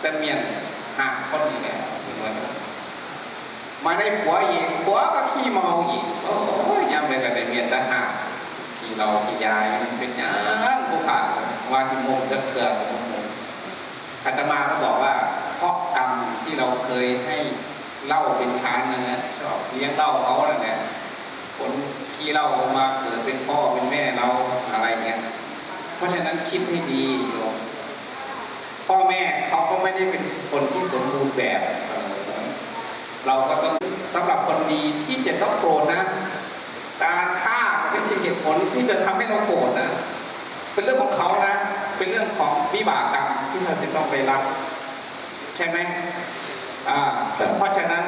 แต่เมียนหักคนนี่แหละเป็นว่ามาได้ผัวอีกผัวก็ขี้เมาอีกโอ้ยยำเลยก็ได้เมียนแต่หักขี้เราขี้ยายมันเป็นยังผู้ผ่านว่าสิมุงจะเกลือกับมุงอาตมาก็บอกว่าเพราะกรรมที่เราเคยให้เล่าเป็นทานนะนะชอบเลี้ยงเล่าเขาอะไรเนี่ยผลขี้เล่าออกมาเกิดเป็นพ่อเป็นแม่เราอะไรเงี้ยเพราะฉะนั้นคิดให้ดีโยม พ่อแม่เขาก็ไม่ได้เป็นคนที่สมบูรณ์แบบเสมอเราก็ต้องสำหรับคนดีที่จะต้องโกรธนะการฆ่าไม่ใช่เหตุผลที่จะทำให้เราโกรธนะ เป็นเรื่องของเขานะ เป็นเรื่องของวิบากกรรมที่เราจะต้องไปรับ ใช่ไหมอ่าเพราะฉะนั้น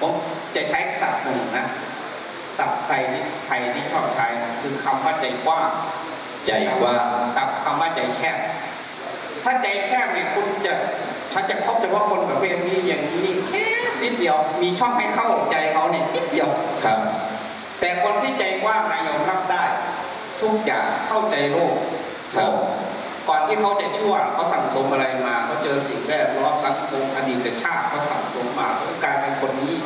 ผมจะใช้ศัพท์หนึ่งนะศัพท์ไทยที่ไทยที่ชอบใช้นะคือคำว่าใจกว้างใจกว้างกับคำว่าใจแคบ ถ้าใจแคบเนี่ยคุณจะฉันจะพบเฉพาะคนประเภทนี้อย่างนี้แค่นิดเดียว มีช่องให้เข้าใจเขาเนี่ยนิดเดียวครับ แต่คนที่ใจกว้างนายยอมรับได้ ทุกอย่างเข้าใจโลกครับก่อนที่เขาจะชั่วเขาสั่งสมอะไรมาเขาเจอสิ่งแวดล้อมสังคมอดีตชาติเขาสั่งสมมาเขากลายเป็นคนนี้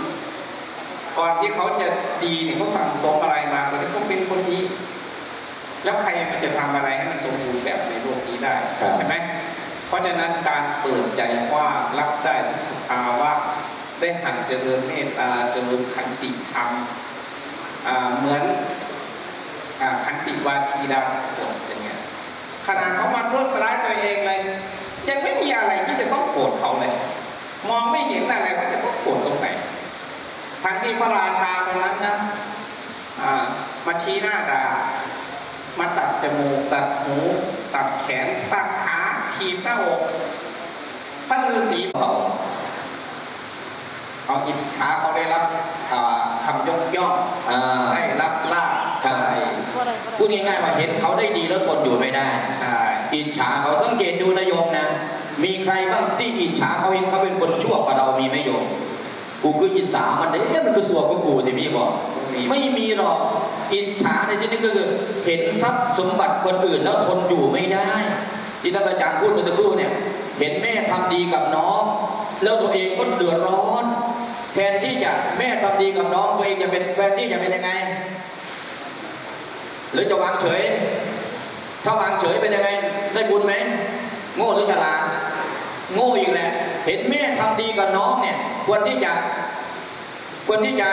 ก่อนที่เขาจะดีเนี่ยเขาสั่งสมอะไรมาเขาเขาเป็นคนนี้ แล้วใครมันจะทำอะไรให้มันสมบูรณ์แบบในโลกนี้ได้ครับใช่ไหมเพราะฉะนั้นการเปิดใจกว้างรับได้ทุกสภาวะได้หันเจริญเมตตาเจริญขันติธรรมอ่าเหมือนอ่าขันติวาทีดาบทอย่างเงี้ยขนาดเขามาทุสร้ายตัวเองเลยยังไม่มีอะไรที่จะต้องโกรธเขาเลย มองไม่เห็นอะไรว่าจะต้องโกรธตรงไหนทั้งที่พระราชาคนนั้นนะอ่ามาชี้หน้าด่า มาตัดจมูกตัดหูตัดแขนตัดขาทีบหน้าอกพระฤาษีเขาเอาอิจฉาเขาได้รับอ่าคำยกย่องอ่าได้รับลาภครับใช่พูดง่ายๆว่าเห็นเขาได้ดีแล้วทนอยู่ไม่ได้ใช่อิจฉาเขาสังเกตดูนะโยมนะ มีใครบ้างที่อิจฉาเขาเห็นเขาเป็นคนชั่วกว่าเรามีไหมโยมกูคืออิจฉามันเด้มันคือสัวกับกูที่มีบอกไม่มีหรอก อิจฉาในที่นี้ก็คือเห็นทรัพย์สมบัติคนอื่นแล้วทนอยู่ไม่ได้ ที่ท่านอาจารย์พูดเมื่อสักครู่เนี่ย เห็นแม่ทำดีกับน้อง แล้วตัวเองก็เดือดร้อนแทนที่จะแม่ทำดีกับน้องตัวเองจะเป็นแทนที่จะเป็นยังไง หรือจะวางเฉย ถ้าวางเฉยเป็นยังไง ได้บุญไหมโง่หรือฉลาดโง่อีกแหละเห็นแม่ทำดีกับน้องเนี่ย ควรที่จะควรที่จะ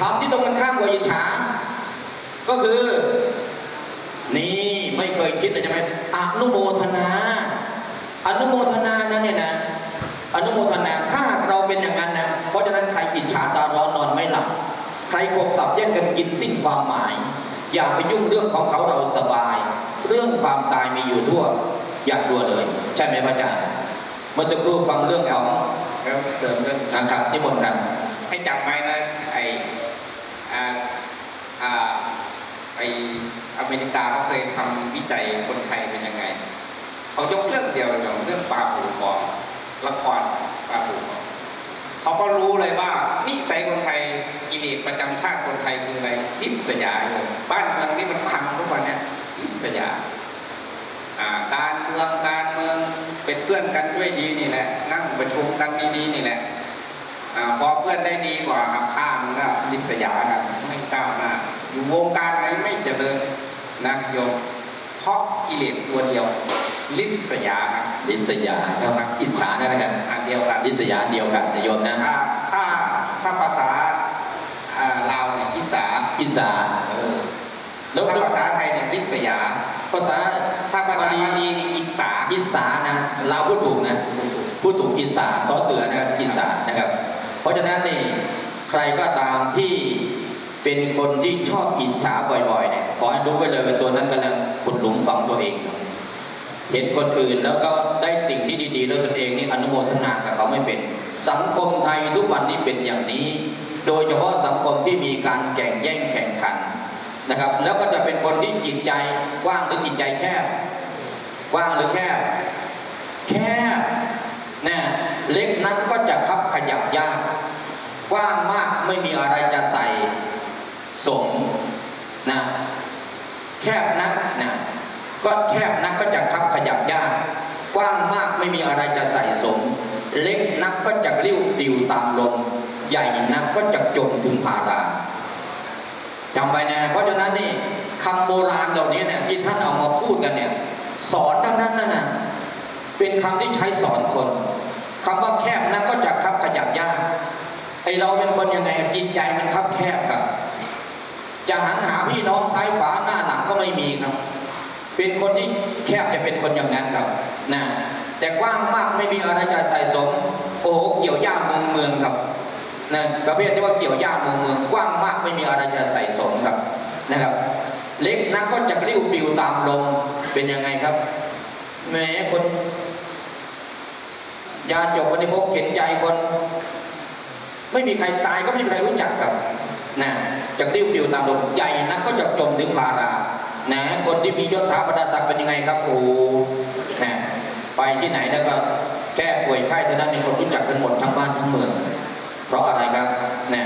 ทำที่ตรงกันข้ามกว่าอิจฉา ก็คือ นี่ไม่เคยคิดเลยใช่ไหมอนุโมทนา อนุโมทนานั้นเนี่ยนะ อนุโมทนาถ้าเราเป็นอย่างนั้นนะเพราะฉะนั้นใครอิจฉาตาร้อนนอนไม่หลับใครโกกสับแย่งกันกินสิ้นความหมาย อย่าไปยุ่งเรื่องของเขาเราสบาย เรื่องความตายมีอยู่ทั่ว อย่ากลัวเลย ใช่ไหมพระอาจารย์เมื่อจะครู่ฟังเรื่องของแล้วเสริมเรื่องนะครับนิมนต์ครับให้จำไว้นะไออ่าอ่าไอ อเมริกาเขาเคยทำวิจัยคนไทยเป็นยังไงเขายกเรื่องเดียวอย่างเรื่องปลาผูกองละครปลาผูกองเขาก็รู้เลยว่านิสัยคนไทยกิเลสประจำชาติคนไทยคืออะไรนิสยาเลยบ้านเมืองนี่มันพังทุกวันเนี่ยนิสยาการเมืองการเมืองเป็นเพื่อนกันด้วยดีนี่แหละนั่งประชุมกันดีๆนี่แหละอพอเพื่อนได้ดีกว่าข้ามแล้วนิสยากันไม่ก้าวหน้าอยู่วงการไหนไม่เจริญ นะโยมเพราะกิเลสตัวเดียว ลิษยาครับลิษยาครับอิจฉานะครับอันเดียวกันลิษยาเดียวกันนะโยมนะถ้าถ้าถ้าภาษาอ่าลาวเนี่ยอิสาอิสาเออแล้วถ้าภาษาไทยเนี่ยลิษยา ภาษาถ้าภาษาบาลีบาลีนี่อิสาอิสานะเราพูดถูกนะพูดถูกอิสาซอเสือนะครับอิสานะครับ เพราะฉะนั้นนี่ใครก็ตามที่ เป็นคนที่ชอบอิจฉาบ่อยๆเนี่ยขอให้รู้ไว้เลยว่าตัวนั้นกำลังขุดหลุมฝังตัวเองเห็นคนอื่นแล้วก็ได้สิ่งที่ดีๆแล้วตนเองนี่อนุโมทนากับเขาไม่เป็น สังคมไทยทุกวันนี้เป็นอย่างนี้ โดยเฉพาะสังคมที่มีการแข่งแย่งแข่งขันนะครับ แล้วก็จะเป็นคนที่จิตใจกว้างหรือจิตใจแคบกว้างหรือแคบแคบนะเล็กนั้นก็จะคับขยับยากกว้างมากไม่มีอะไรจะใส่สมนะ แคบนักนะก็แคบนักก็จะคับขยับยาก กว้างมากไม่มีอะไรจะใส่สม เล็กนักก็จะริ้วติวตามลม ใหญ่นักก็จะจมถึงภาราจำไว้นะ เพราะฉะนั้นนี่คำโบราณเหล่านี้เนี่ยที่ท่านเอามาพูดกันเนี่ย สอนทั้งนั้นนะนะเป็นคำที่ใช้สอนคนคำว่าแคบนักก็จะคับขยับยากไอเราเป็นคนยังไงจิตใจมันคับแคบครับ จะหันหาพี่น้องซ้ายขวาหน้าหลังก็ไม่มีครับ เป็นคนที่แคบจะเป็นคนอย่างนั้นครับนะแต่กว้างมากไม่มีอะไรจะใส่สม โอ้โหเกี่ยวย่าเมืองเมืองครับนะประเภทที่ว่าเกี่ยวย่าเมืองเมืองกว้างมากไม่มีอะไรจะใส่สมครับนะครับ เล็กนักก็จะกลิ้วปิวตามลมเป็นยังไงครับแหมคนยาจบวันนี้พกเข็นใจคน ไม่มีใครตายก็ไม่มีใครรู้จักครับนะจะกลิ้วปิวตามลมใหญ่นักก็จะจมถึงภารา นะคนที่มียศถาบรรดาศักดิ์เป็นยังไงครับโอ้นะไปที่ไหนแล้วก็แก้ป่วยไข้เท่านั้นในคนรู้จักกันหมดทั้งบ้านทั้งเมือง เพราะอะไรครับนะ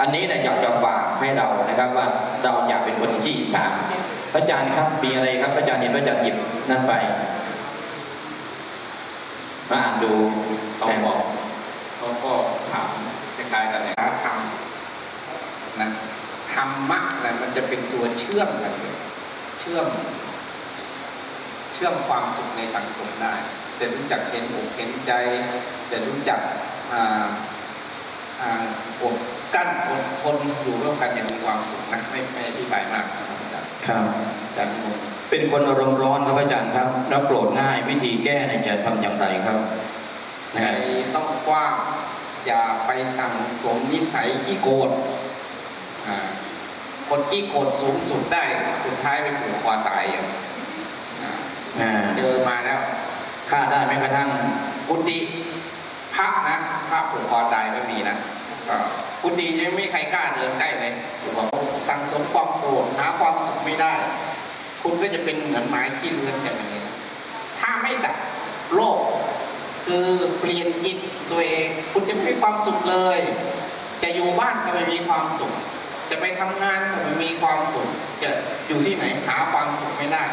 อันนี้นะอยากจะฝากให้เรานะครับว่าเราอยากเป็นคนที่อิจฉาพระอาจารย์ครับมีอะไรครับพระอาจารย์เห็นพระอาจารย์หยิบนั่นไปมาอ่านดูเขานะบอกเขาก็ถามคล้ายๆกันเนี่ยธรรมนะธรรมะนะมันจะเป็นตัวเชื่อมกันเลย เชื่อม เชื่อมความสุขในสังคมได้จะรู้จักเห็นอกเห็นใจจะรู้จักอ่าอ่าอดกั้นอดทนอยู่ร่วมกันอย่างมีความสุขนะไม่ไม่อธิบายมากนะครับอาจารย์ครับอาจารย์งงเป็นคนอารมณ์ร้อนครับอาจารย์ครับแล้วโกรธง่ายวิธีแก้เนี่ยจะทำอย่างไรครับใจต้องกว้างอย่าไปสั่งสมนิสัยขี้โกรธอ่า คนขี้โกรธสูงสุดได้สุดท้ายไปผูกคอตายอย่างอ่าอ่าเจอมาแล้วฆ่าได้แม้กระทั่งกุฏิพระนะพระผูกคอตายก็มีนะก็กุฏิยังไม่มีใครกล้าเดินใกล้เลยบอกว่าสั่งสมความโกรธหาความสุขไม่ได้ คุณก็จะเป็นเหมือนไม้ขี้เลือนแบบนี้นะถ้าไม่ดับโลก คือเปลี่ยนจิตตัวเอง คุณจะไม่มีความสุขเลยจะอยู่บ้านก็ไม่มีความสุข จะไปทำงานก็ไม่มีความสุขจะอยู่ที่ไหนหาความสุขไม่ได้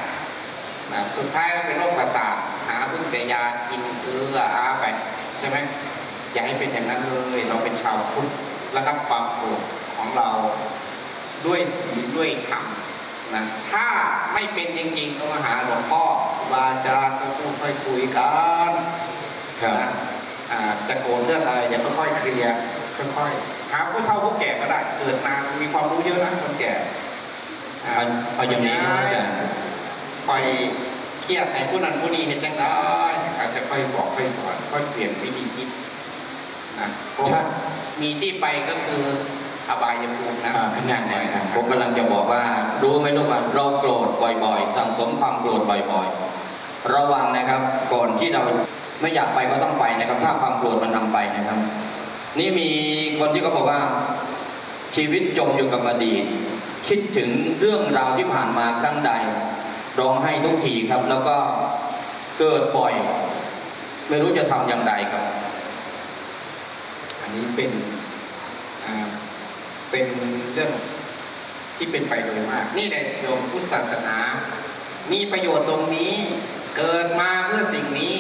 นะสุดท้ายก็เป็นโรคประสาทหาพึ่งแต่ยากินเกลืออาไปใช่ไหมอย่าให้เป็นอย่างนั้นเลยเราเป็นชาวพุทธระงับความโกรธของเราด้วยศีลด้วยธรรมนะถ้าไม่เป็นจริงๆก็มาหาหลวงพ่อบาอาจารย์ก็พูดค่อยคุยกันนะจะโกรธเรื่องอะไรอย่าค่อยๆเคลียร์ค่อยๆ หาผู้เฒ่าผู้แก่ก็ได้เกิดมามีความรู้เยอะนะคนแก่เอาเอาอย่างนี้ครับอาจารย์คอยเครียดในผู้นั้นผู้นี้เห็นจังได้อาจจะค่อยบอกค่อยสอนค่อยเปลี่ยนวิธีคิดนะเพราะว่ามีที่ไปก็คืออบายภูมินะอ่าขนาดไหนครับผมกำลังจะบอกว่ารู้ไหมลูกว่าเราโกรธบ่อยๆ สั่งสมความโกรธบ่อยๆ ระวังนะครับ ก่อนที่เราไม่อยากไปก็ต้องไปนะครับ ถ้าความโกรธมันนำไปนะครับ นี่มีคนที่เขาบอกว่า ชีวิตจมอยู่กับอดีต คิดถึงเรื่องราวที่ผ่านมาครั้งใดร้องไห้ทุกทีครับ แล้วก็เกิดบ่อย ไม่รู้จะทำอย่างไรครับ อันนี้เป็นเป็นเรื่องที่เป็นไปโดยมาก นี่แหละโยมพุทธศาสนา มีประโยชน์ตรงนี้ เกิดมาเพื่อสิ่งนี้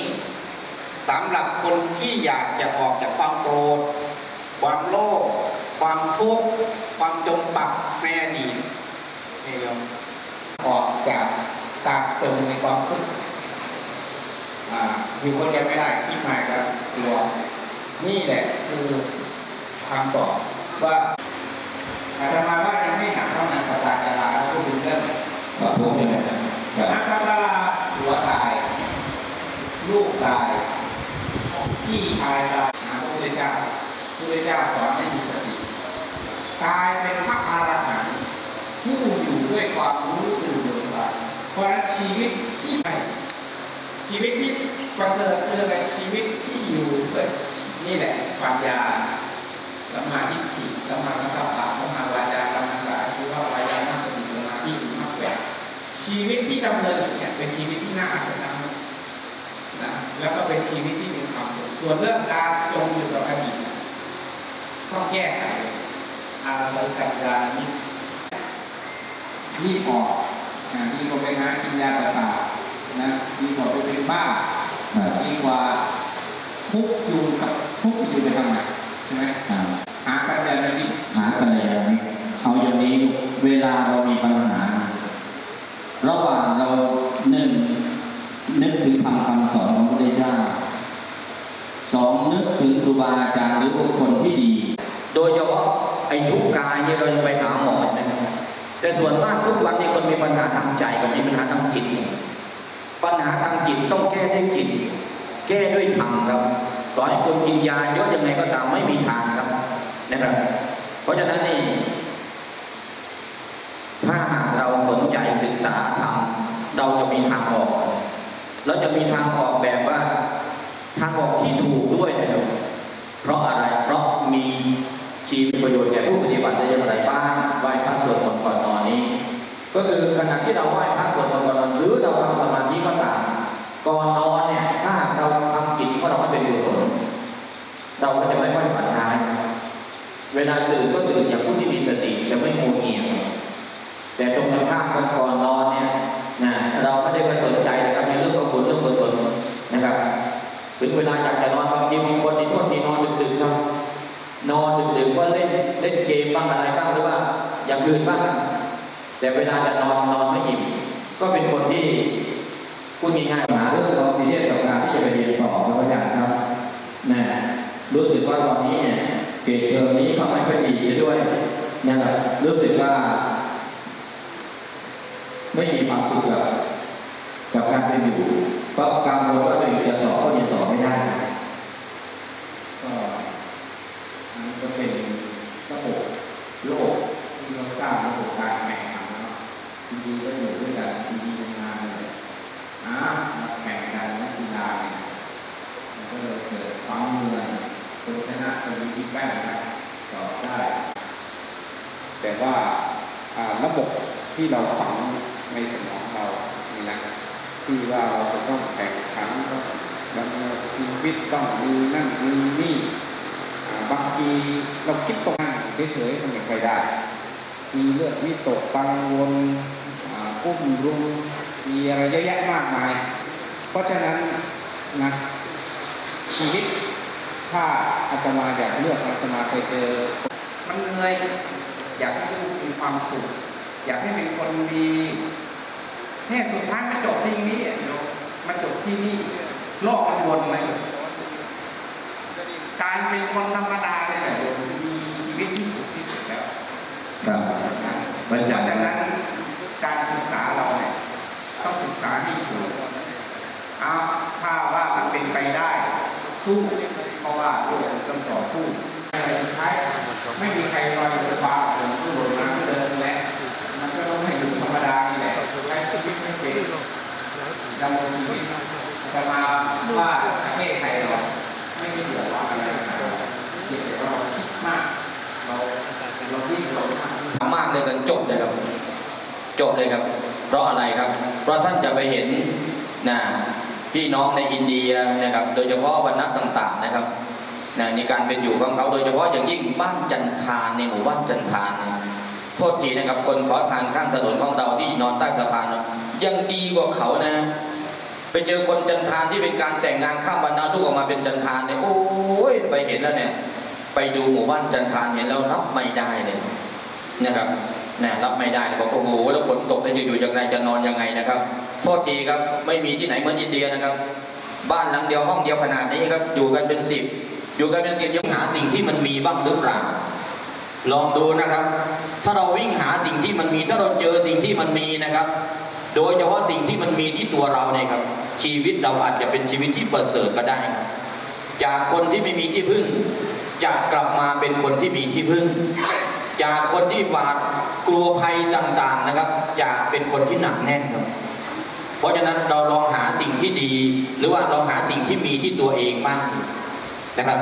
สำหรับคนที่อยากจะออกจากความโกรธ ความโลภความทุกข์ความจมปักในอดีตนี่ยมออกจากตากตึงในความทุกข์อ่าอยู่คนเดียวไม่ได้ที่หมายก็กลัวนี่แหละคือคำบอกว่าอาตมาว่ายังไม่หนักเท่านั้นตาจาราพูดถึงเรื่องขอโทษด้วยนะครับนักสตาราหัวตาย ลูกตายพี่ชายตายหาพระพุทธเจ้า พุทธเจ้าสอนให้มีสติกลายเป็นพระอรหันต์ผู้อยู่ด้วยความรู้ตื่นเบิกบานเพราะฉะนั้นชีวิตที่ไม่ชีวิตที่ประเสริฐคืออะไรชีวิตที่อยู่ด้วยนี่แหละปัญญาสัมมาทิฏฐิสัมมาสังกัปปะสัมมาวาจาสัมมาสังคือว่าวายามาสติสมาธิมรรคแปดชีวิตที่ดำเนินเนี่ยเป็นชีวิตที่น่าอัศจรรย์นะแล้วก็เป็นชีวิตที่มีความสุขส่วนเรื่องการจมอยู่กับอดีต ต้องแก้ไขอาศัยกับยานี้รีบออกนะดีกว่าไปหากินยาประสาทนะดีกว่าไปเป็นบ้าดีกว่าทุกอยู่กับทุกอยู่ไปทำไมใช่ไหมหาปัญญาในนี้หาปัญญาในเอาอย่างนี้เวลาเรามีปัญหา ระหว่างเราหนึ่งนึกถึงคำคำสอนของพระเจ้าสองนึกถึงครูบาอาจารย์หรือบุคคลที่ดี โดยเฉพาะไอ้ทุกข์กายเนี่ยเราจะไปหาหมอนะครับแต่ส่วนมากทุกวันนี้คนมีปัญหาทางใจกับมีปัญหาทางจิต ปัญหาทางจิตต้องแก้ด้วยจิต แก้ด้วยธรรมครับต่อให้คนกินยาเยอะยังไงก็ตามไม่มีทางครับนะครับ เพราะฉะนั้นนี่ถ้าหากเราสนใจศึกษาธรรมเราจะมีทางออก เราจะมีทางออกแบบว่า ทางออกที่ถูกด้วยนะครับ เพราะอะไร เพราะมี ชีวิตประโยชน์แก่ผู้ปฏิบัติได้อย่างไรบ้างไหว้พระสวดมนต์ก่อนนอนนี้ ก็คือขณะที่เราไหว้พระสวดมนต์ก่อนนอนหรือเราทำสมาธิก็ตามก่อนนอนเนี่ยถ้าหากเราทำกิจของเราไม่เป็นกุศลเราก็จะไม่ค่อยฝันร้าย เวลาตื่นก็ ล่นเล่นเกมบ้างอะไรบ้างหรือว่าอย่างอื่นบ้างแต่เวลาจะนอนนอนไม่อิ่มก็เป็นคนที่พูดง่ายๆหาเรื่องของซีเรียสกับการที่จะไปเรียนต่อครับอาจารย์ครับนะรู้สึกว่าตอนนี้เนี่ยเกรดเทอมนี้ก็ไม่ค่อยดีซะด้วยนะครับรู้สึกว่า ไม่มีความสุขกับกับการเป็นอยู่เพราะการรู้ว่าตัวเองจะสอบก็เรียนต่อไม่ได้ ก็อันนี้ก็เป็นระบบโลกที่เราสร้างระบบการแข่งขันเนาะ จริงๆก็อยู่ด้วยกันจริงานเลยอะมาแข่งกันนักกีฬาเนี่ยมันก็เลยเกิดความเหนื่อยคนชนะคนมีที่แป้งนะสอบได้ แต่ว่าระบบที่เราฝังในสมองเรานี่นะที่ว่าเราจะต้องแข่งขันต้องดำเนินชีวิตต้องมีนั่นมีนี่บางทีเราคิดตรงนั้นเฉยๆมันไม่ค่อยได้ มีเลือดวิตกกังวล อ่ากุ้มรุมมีอะไรเยอะแยะมากมาย เพราะฉะนั้นนะชีวิตถ้าอาตมาอยากเลือกอาตมาไปเจอมันเหนื่อยอยากให้ลูกมีความสุข อยากให้เป็นคนดีแค่สุดท้ายมันจบที่นี้อะโยมมันจบที่นี่โลกมันวนเลยการเป็นคนธรรมดาเนี่ยแหละโยมมีชีวิตที่สุดที่สุดแล้ว ครับเพราะฉะนั้นการศึกษาเราเนี่ยต้องศึกษาให้ถูก เอาถ้าว่ามันเป็นไปได้ สู้เพราะว่าโลกมันต้องต่อสู้อะไรสุดท้ายไม่มีใครลอยอยู่บนฟ้าเดินขึ้นบนน้ำเดินแหละมันก็ต้องให้อยู่ธรรมดานี่แหละใช้ชีวิตไม่เป็นดำเนินชีวิตจะมาว่าประเทศไทยเราไม่ได้เดือดร้อนอะไรเพียงแต่ว่าเราคิดมากเราเราวิ่งหลงมามากเลยกันจบเลยครับ จบเลยครับ เพราะอะไรครับ เพราะท่านจะไปเห็นนะ พี่น้องในอินเดียนะครับ โดยเฉพาะวันนักต่าง ๆ นะครับนะในการเป็นอยู่ของเขาโดยเฉพาะอย่างยิ่งบ้านจันทานในหมู่บ้านจันทานเนี่ยโทษทีนะครับ คนขอทานข้างถนนของเราที่นอนใต้สะพานยังดีกว่าเขานะ ไปเจอคนจันทานที่เป็นการแต่งงานข้ามบรรดาลูกออกมาเป็นจันทานเนี่ยโอ้ยไปเห็นแล้วเนี่ย ไปดูหมู่บ้านจันทานเห็นแล้วรับไม่ได้เลยนะครับนะรับไม่ได้เลยบอกโอ้โหแล้วฝนตกแล้วจะอยู่ยังไงจะนอนยังไงนะครับ ทษทีครับ ไม่มีที่ไหนเหมือนอินเดียนะครับ บ้านหลังเดียวห้องเดียวขนาดนี้ครับ อยู่กันเป็นสิบอยู่กันเป็นสิบยังหาสิ่งที่มันมีบ้างหรือเปล่าลองดูนะครับ ถ้าเราวิ่งหาสิ่งที่มันมีถ้าเราเจอสิ่งที่มันมีนะครับ โดยเฉพาะสิ่งที่มันมีที่ตัวเราเนี่ยครับ ชีวิตเราอาจจะเป็นชีวิตที่ประเสริฐก็ได้ จากคนที่ไม่มีที่พึ่งจะกลับมาเป็นคนที่มีที่พึ่ง จากคนที่หวาดกลัวภัยต่างๆนะครับ จะเป็นคนที่หนักแน่นครับ เพราะฉะนั้นเราลองหาสิ่งที่ดี หรือว่าลองหาสิ่งที่มีที่ตัวเองบ้างนะครับ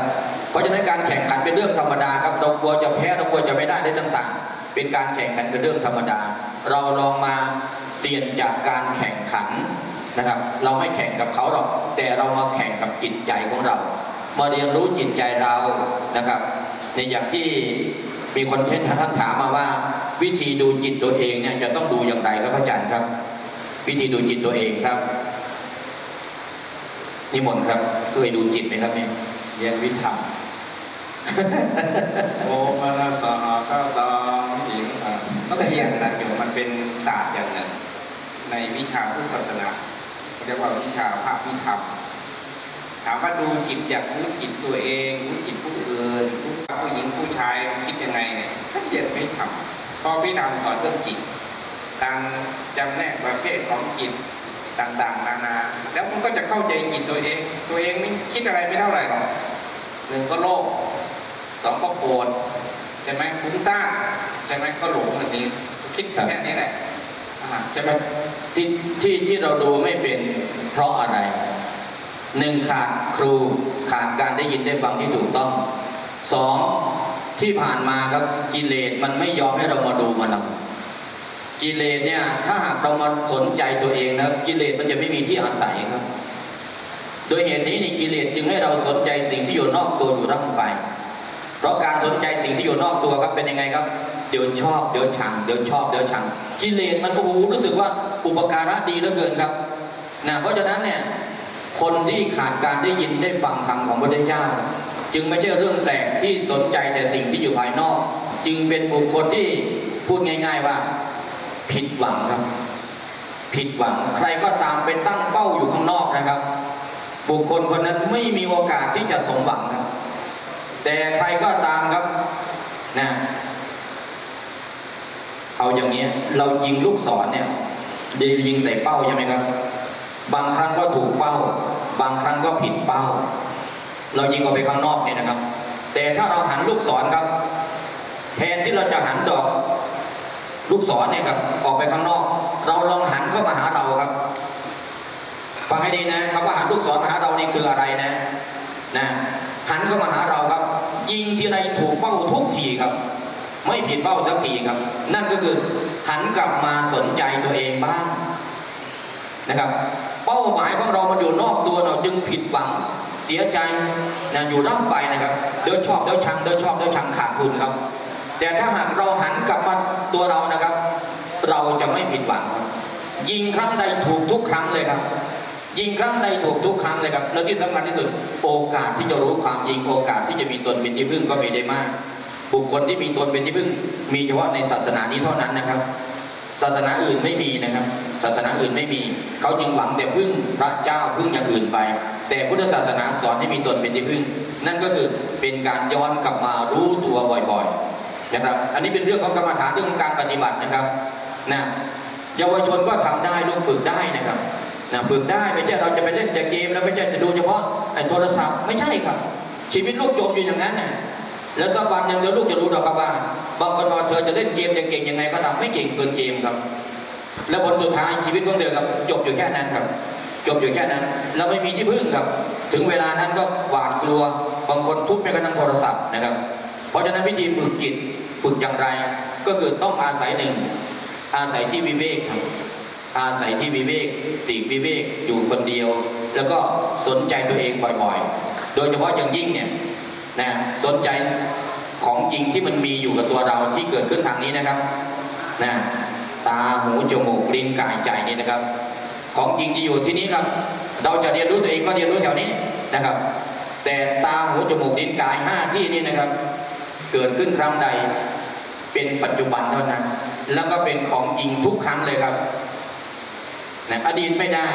เพราะฉะนั้นการแข่งขันเป็นเรื่องธรรมดาครับเรากลัวจะแพ้เรากลัวจะไม่ได้ได้ต่าง ๆ เป็นการแข่งขันเป็นเรื่องธรรมดา เราลองมาเปลี่ยนจากการแข่งขันนะครับ เราไม่แข่งกับเขาหรอก แต่เรามาแข่งกับจิตใจของเรา มาเรียนรู้จิตใจเรานะครับ ในอย่างที่มีคนเทศท่านถามมาว่า วิธีดูจิตตัวเองเนี่ยจะต้องดูอย่างไรครับพระอาจารย์ครับ วิธีดูจิตตัวเองครับนิมนต์ครับ เคยดูจิตไหมครับเนี่ยเรียนวิทย์ธรรมโสมนัสสหกตามหิงอะก็แต่อย่างนั้นอยู่มันเป็นศาสตร์อย่างหนึ่งในวิชาพุทธศาสนาเรียกว่าวิชาภาพพิธรรมถามว่าดูจิตจากรู้จิตตัวเองรู้จิตผู้อื่นรู้ผู้หญิงผู้ชายคิดยังไงเนี่ยท่านเรียนไม่ทำเพราะพิธรรมสอนเรื่องจิต การจำแนกประเภทของจิตต่างๆ นานา แล้วมันก็จะเข้าใจจิตตัวเอง ตัวเองไม่คิดอะไรไม่เท่าไหร่หรอกหนึ่งก็โลภสองก็โกรธใช่ไหมฟุ้งซ่านใช่ไหมก็หลงแบบนี้คิดแค่นี้แหละใช่ไหมที่ที่ที่เราดูไม่เป็นเพราะอะไรหนึ่งขาดครูขาดการได้ยินได้ฟังที่ถูกต้องสองที่ผ่านมาครับกิเลสมันไม่ยอมให้เรามาดูมันหรอก กิเลสเนี่ย ถ้าหากเรามาสนใจตัวเองนะกิเลสมันจะไม่มีที่อาศัยครับ โดยเหตุนี้นี่กิเลสจึงให้เราสนใจสิ่งที่อยู่นอกตัวอยู่ร่ำไป เพราะการสนใจสิ่งที่อยู่นอกตัวครับเป็นยังไงครับ เดี๋ยวชอบเดี๋ยวชังเดี๋ยวชอบเดี๋ยวชัง กิเลสมันโอ้โหรู้สึกว่าอุปการะดีเหลือเกินครับนะเพราะฉะนั้นเนี่ยคนที่ขาดการได้ยินได้ฟังคำของพระพุทธเจ้า จึงไม่ใช่เรื่องแปลกที่สนใจแต่สิ่งที่อยู่ภายนอก จึงเป็นบุคคลที่พูดง่าย ๆ ว่า ผิดหวังครับ ผิดหวังใครก็ตามไปตั้งเป้าอยู่ข้างนอกนะครับ บุคคลคนนั้นไม่มีโอกาสที่จะสมหวังครับ แต่ใครก็ตามครับนะเอาอย่างนี้ยเรายิงลูกศรเนี่ยเดี๋ยวยิงใส่เป้าใช่ไหมครับ บางครั้งก็ถูกเป้า บางครั้งก็ผิดเป้า เรายิงออกไปข้างนอกเนี่ยนะครับ แต่ถ้าเราหันลูกศรครับแทนที่เราจะหันดอก ลูกศรเนี่ยครับออกไปข้างนอก เราลองหันเข้ามาหาเราครับฟังให้ดีนะคำว่าหันลูกศรมาหาเรานี่คืออะไรนะนะหันเข้ามาหาเราครับ ยิงทีไรถูกเป้าทุกทีครับ ไม่ผิดเป้าสักทีครับ นั่นก็คือ หันกลับมาสนใจตัวเองบ้างนะครับ เป้าหมายของเรามันอยู่นอกตัวเราจึงผิดหวังเสียใจนะอยู่ร่ำไปนะครับเดี๋ยวชอบเดี๋ยวชังเดี๋ยวชอบเดี๋ยวชังขาดทุนครับ แต่ถ้าหากเราหันกลับมาตัวเรานะครับ เราจะไม่ผิดหวังครับยิงครั้งใดถูกทุกครั้งเลยครับ ยิงครั้งใดถูกทุกครั้งเลยครับ แล้วที่สำคัญที่สุดโอกาสที่จะรู้ความจริงโอกาสที่จะมีตนเป็นที่พึ่งก็มีได้มาก บุคคลที่มีตนเป็นที่พึ่ง มีเฉพาะในศาสนานี้เท่านั้นนะครับ ศาสนาอื่นไม่มีนะครับ ศาสนาอื่นไม่มี เขาจึงหวังแต่พึ่งพระเจ้าพึ่งอย่างอื่นไป แต่พุทธศาสนาสอนให้มีตนเป็นที่พึ่ง นั่นก็คือเป็นการย้อนกลับมารู้ตัวบ่อยๆ นะครับ อันนี้เป็นเรื่องของกรรมฐานเรื่องของการปฏิบัตินะครับนะเยาวชนก็ทำได้ลูกฝึกได้นะครับนะฝึกได้ไม่ใช่เราจะไปเล่นแต่เกมแล้วไม่ใช่จะดูเฉพาะไอ้โทรศัพท์ไม่ใช่ครับ ชีวิตลูกจมอยู่อย่างนั้นน่ะแล้วสักวันหนึ่งเดี๋ยวลูกจะรู้ดอกครับว่าบางคนว่าเธอจะเล่นเกมยังเก่งยังไงก็ตามไม่เก่งเกินเกมครับ แล้วผลสุดท้ายชีวิตของเธอครับจบอยู่แค่นั้นครับจบอยู่แค่นั้นเราไม่มีที่พึ่งครับ ถึงเวลานั้นก็หวาดกลัว บางคนทุบแม้กระทั่งโทรศัพท์นะครับ ราะฉะนั้นวิธีฝึกจิตฝึกอย่างไร ก็คือต้องอาศัยหนึ่ง อาศัยที่วิเวกครับอาศัยที่วิเวกปลีวิเวกอยู่คนเดียว แล้วก็สนใจตัวเองบ่อยๆ โดยเฉพาะอย่างยิ่งเนี่ยนะสนใจของจริงที่มันมีอยู่กับตัวเราที่เกิดขึ้นทางนี้นะครับนะตาหูจมูกลิ้นกายใจนี่นะครับ ของจริงที่อยู่ที่นี้ครับ เราจะเรียนรู้ตัวเองก็เรียนรู้แถวนี้นะครับ แต่ตาหูจมูกลิ้นกายห้าที่นี่นะครับ เกิดขึ้นครั้งใด เป็นปัจจุบันเท่านั้น แล้วก็เป็นของจริงทุกครั้งเลยครับนะอดีตไม่ได้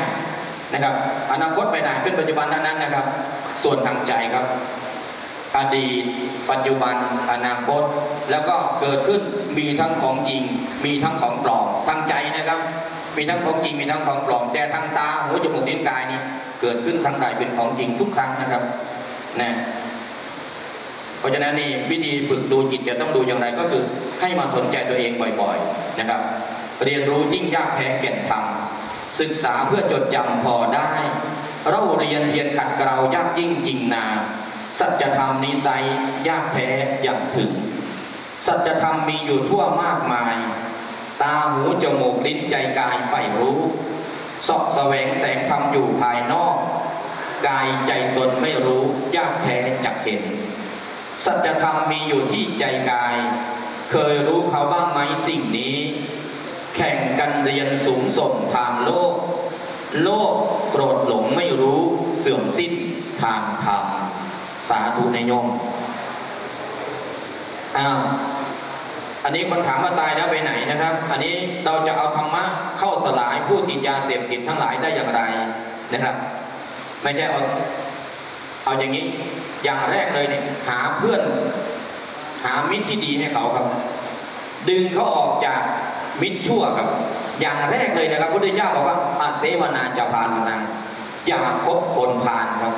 นะครับ อนาคตไม่ได้เป็นปัจจุบันเท่านั้นนะครับ ส่วนทางใจครับ อดีต ปัจจุบัน อนาคต แล้วก็เกิดขึ้นมีทั้งของจริง มีทั้งของปลอมทางใจนะครับ มีทั้งของจริงมีทั้งของปลอมแต่ทางตาหูจมูกลิ้นกายนี่เกิดขึ้นครั้งใดเป็นของจริงทุกครั้งนะครับนะ เพราะฉะนั้นนี่วิธีฝึกดูจิตจะต้องดูอย่างไรก็คือให้มาสนใจตัวเองบ่อยๆนะครับ เรียนรู้ยิ่งยากแพ้แก่นธรรมศึกษาเพื่อจดจำพอได้ เราเรียนเพียรขัดเกลายากยิ่งจริงนาสัจธรรมนิสัยยากแท้อย่างถึง สัจธรรมมีอยู่ทั่วมากมาย ตาหูจมูกลิ้นใจกายไปรู้เสาะแสวงแสงธรรมอยู่ภายนอก กายใจตนไม่รู้ยากแท้จักเห็น สัจธรรมมีอยู่ที่ใจกาย เคยรู้เขาบ้างไหมสิ่งนี้ แข่งกันเรียนสูงส่งทางโลก โลกโกรธหลงไม่รู้เสื่อมสิ้นทางธรรมสาธุในโยมอ้าวอันนี้คนถามว่าตายแล้วไปไหนนะครับ อันนี้เราจะเอาธรรมะเข้าสลายผู้ติดยาเสพติดทั้งหลายได้อย่างไรนะครับ ไม่ใช่เอาเอาอย่างนี้ อย่างแรกเลยเนี่ยหาเพื่อน หามิตรที่ดีให้เขาครับ ดึงเขาออกจากมิตรชั่วครับ อย่างแรกเลยนะครับพระพุทธเจ้าบอกว่าอาเสวนาจะพาลนังอย่าคบคนพาลครับ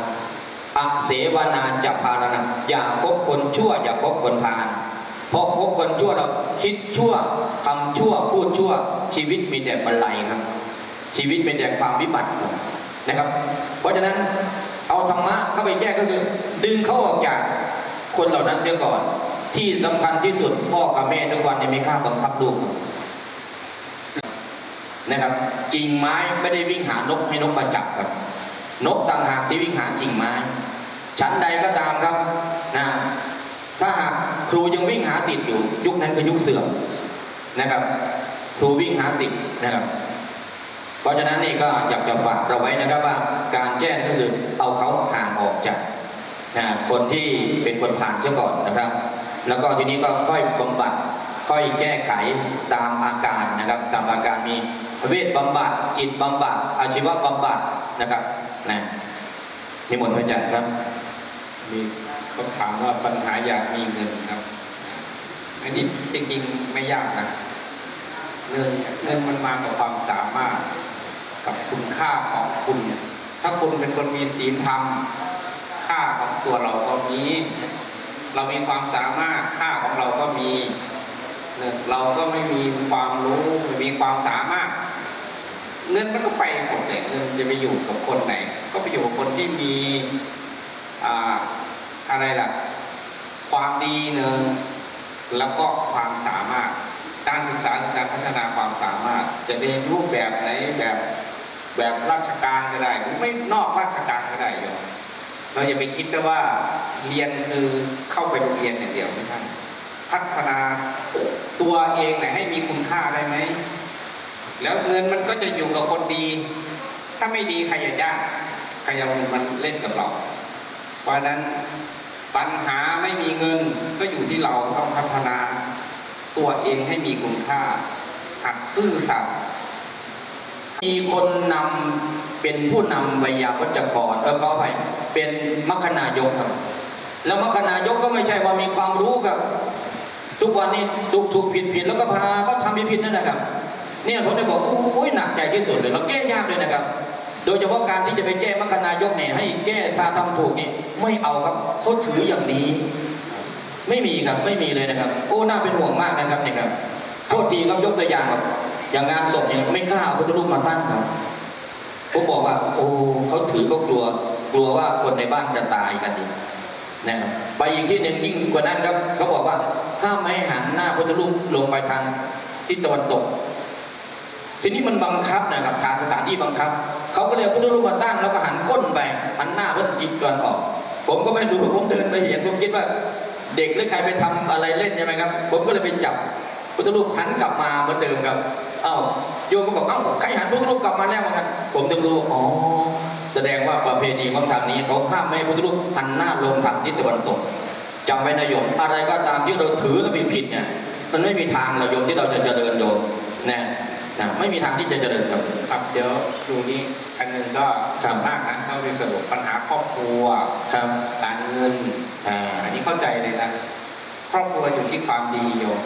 อาเสวนาจะพาลนังอย่าคบคนชั่ว อย่าคบคนพาลเพราะคบคนชั่วเราคิดชั่วทำชั่วพูดชั่ว ชีวิตมีแต่บรรลัยครับ ชีวิตมีแต่ความวิบัติครับนะครับ เพราะฉะนั้นเอาธรรมะเข้าไปแก้ก็คือ ดึงเขาออกจากคนเหล่านั้นเสียก่อน ที่สำคัญที่สุดพ่อกับแม่ทุกวันนี้ไม่กล้าบังคับลูกนะครับกิ่งไม้ไม่ได้วิ่งหานกให้นกมาจับครับ นกต่างหากที่วิ่งหากิ่งไม้ ชั้นใดก็ตามครับนะถ้าหากครูยังวิ่งหาสิทธิ์อยู่ ยุคนั้นคือยุคเสื่อมนะครับ ครูวิ่งหาสิทธิ์นะครับ เพราะฉะนั้นนี่ก็อยากจะฝากเราไว้นะครับว่า การแก้ก็คือเอาเขาห่างออกจาก นะคนที่เป็นคนผ่านเสียก่อนนะครับ แล้วก็ทีนี้ก็ค่อยบำบัดค่อยแก้ไขตามอาการนะครับ ตามอาการมีเวทบำบัดจิตบำบัดอาชีวบำบัดนะครับนะนิมนต์พระอาจารย์ครับ มีเขาถามว่าปัญหาอยากมีเงินครับ อันนี้จริงๆไม่ยากนะเงินเงินมันมากับความสามารถกับคุณค่าของคุณ ถ้าคุณเป็นคนมีศีลธรรม ค่าของตัวเราก็มี เรามีความสามารถค่าของเราก็มีหนึ่งเราก็ไม่มีความรู้ไม่มีความสามารถ เงินมันก็ไปหมดแต่เงินจะไปอยู่กับคนไหน ก็ไปอยู่กับคนที่มีอ่าอะไรล่ะ ความดีหนึ่งแล้วก็ความสามารถการศึกษาการพัฒนาความสามารถ จะในรูปแบบไหนแบบแบบราชการก็ได้หรือไม่นอกราชการก็ได้โยม เราอย่าไปคิดแต่ว่าเรียนคือเข้าไปโรงเรียนอย่างเดียวไม่ใช่พัฒนาตัวเองให้มีคุณค่าได้ไหม แล้วเงินมันก็จะอยู่กับคนดี ถ้าไม่ดีใครจะจ้างใครจะมันเล่นกับเรา เพราะนั้นปัญหาไม่มีเงินก็อยู่ที่เราต้องพัฒนาตัวเองให้มีคุณค่าหัดซื่อสัตย์มีคนนำ เป็นผู้นำวิยาวัจกรเออขออภัยเป็นมัคคณายกครับ แล้วมัคคณายกก็ไม่ใช่ว่ามีความรู้กับ ทุกวันนี้ถูกถูกผิดผิดแล้วก็พาเขาทำผิดนั่นนะครับ เนี่ยผมจะบอกโอ้ยหนักใจที่สุดเลยเราแก้ยากเลยนะครับ โดยเฉพาะการที่จะไปแก้มัคคณายกเนี่ยให้แก้พาทำถูกนี่ไม่เอาครับเขาถืออย่างนี้ ไม่มีครับไม่มีเลยนะครับ โอ้น่าเป็นห่วงมากนะครับเนี่ยครับโทษทีครับยกตัวอย่างแบบอย่างงานศพเนี่ยไม่กล้าเอาพุทธรูปมาตั้งครับ ผมบอกว่า โอ้เขาถือก็กลัว กลัวว่าคนในบ้านจะตายกันอีกนะครับไปอีกที่หนึ่งยิ่งกว่านั้นครับเขาบอกว่าห้ามไม่ให้หันหน้าพุทธรูปลงไปทางทิศตะวันตก ทีนี้มันบังคับนะครับทางสถานที่บังคับเขาก็เลยพุทธรูปมาตั้งแล้วก็หันก้นไปหันหน้าพื่อจิตตะวันออก ผมก็ไม่รู้ผมเดินไปเห็นผมคิดว่า เด็กหรือใครไปทำอะไรเล่นใช่ไหมครับ ผมก็เลยไปจับพุทธรูปหันกลับมาเหมือนเดิมครับ เอ้าโยมก็บอกเอ้าใครหันพุทธรูปกลับมาแล้วเหมือนกันผมถึงรู้อ๋อแสดงว่าประเพณีของทางนี้เขาห้ามไม่ให้พุทธรูปหันหน้าลงทางทิศตะวันตกจำไว้นะโยมอะไรก็ตามที่เราถือแล้วผิดเนี่ยมันไม่มีทางเราโยมที่เราจะเจริญโยมนะนะไม่มีทางที่จะเจริญครับครับเดี๋ยวดูนี้อันหนึงก็ครับสำมากนะต้องสรุปปัญหาครอบครัวครับการเงินอ่าอันนี้เข้าใจเลยนะครอบครัวอยู่ที่ความดีโยม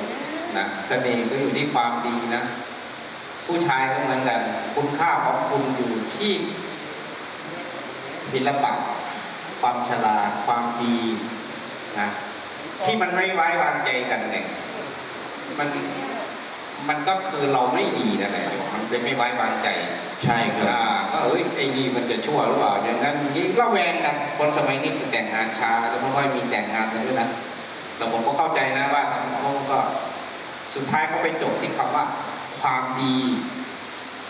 นะเสน่ห์ก็อยู่ที่ความดีนะ ผู้ชายก็เหมือนกัน คุณค่าของคุณอยู่ที่ศิลปะ ความฉลาดความดีนะที่มันไม่ไว้วางใจกันเนี่ยมันมันก็คือเราไม่ดีนั่นแหละโยมันเป็นไม่ไว้วางใจ ใช่ครับอ่าก็เอ้ยไอ้นี่มันจะชั่วหรือเปล่าอย่างนั้นอย่งระแวงกันคนสมัยนี้คือแต่งงานช้าแล้วไม่ค่อยมีแต่งงานกันด้วยนะแต่ผมก็เข้าใจนะว่าเขาก็สุดท้ายเขาไปจบที่คำว่า ความดี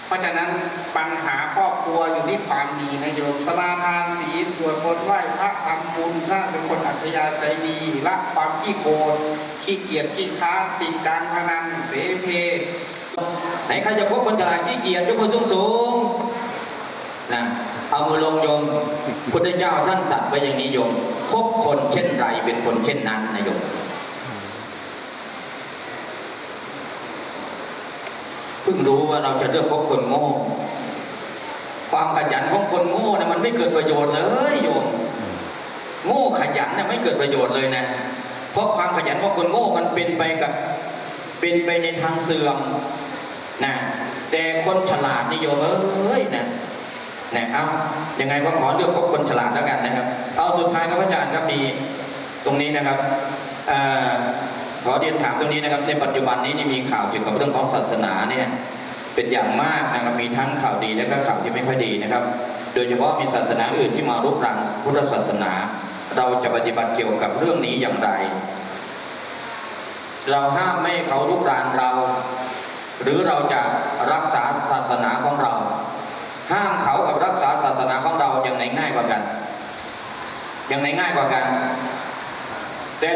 เพราะฉะนั้นปัญหาครอบครัวอยู่ที่ความดีนะโยมสมาทานศีลสวดมนต์ไหว้พระทำบุญสร้างเป็นคนอัธยาศัยดีละความขี้โกงขี้เกียจขี้ค้าติดการพนันเสเพไหนใครจะพบคนฉลาดขี้เกียจยกมือสูงสูงนะเอามือลงโยมพุทธเจ้าท่านตัดไว้อย่างนี้โยมพบคนเช่นไรเป็นคนเช่นนั้นนะโยม พิ่งรู้ว่าเราจะเลือกคบคนโง่ ความขยันของคนโง่นะมันไม่เกิดประโยชน์เลยโยมโง่ขยันนะไม่เกิดประโยชน์เลยนะ เพราะความขยันของคนโง่มันเป็นไปกับ เป็นไปในทางเสื่อมนะแต่คนฉลาดนิยมเอ้ยนะนะเอายังไงก็ขอเลือกคบคนฉลาดแล้วกันนะครับ เอาสุดท้ายครับพระอาจารย์ครับมีตรงนี้นะครับอ่อ ขอเรียนถามตรงนี้นะครับในปัจจุบันนี้นี่มีข่าวเกี่ยวกับเรื่องของศาสนาเนี่ยเป็นอย่างมากนะครับมีทั้งข่าวดีและก็ข่าวที่ไม่ค่อยดีนะครับ โดยเฉพาะมีศาสนาอื่นที่มารุกรานพุทธศาสนา เราจะปฏิบัติเกี่ยวกับเรื่องนี้อย่างไร เราห้ามไม่เขาลุกรานเรา หรือเราจะรักษาศาสนาของเรา ห้ามเขากับรักษาศาสนาของเราอย่างไหนง่ายกว่ากัน อย่างไหนง่ายกว่ากัน แต่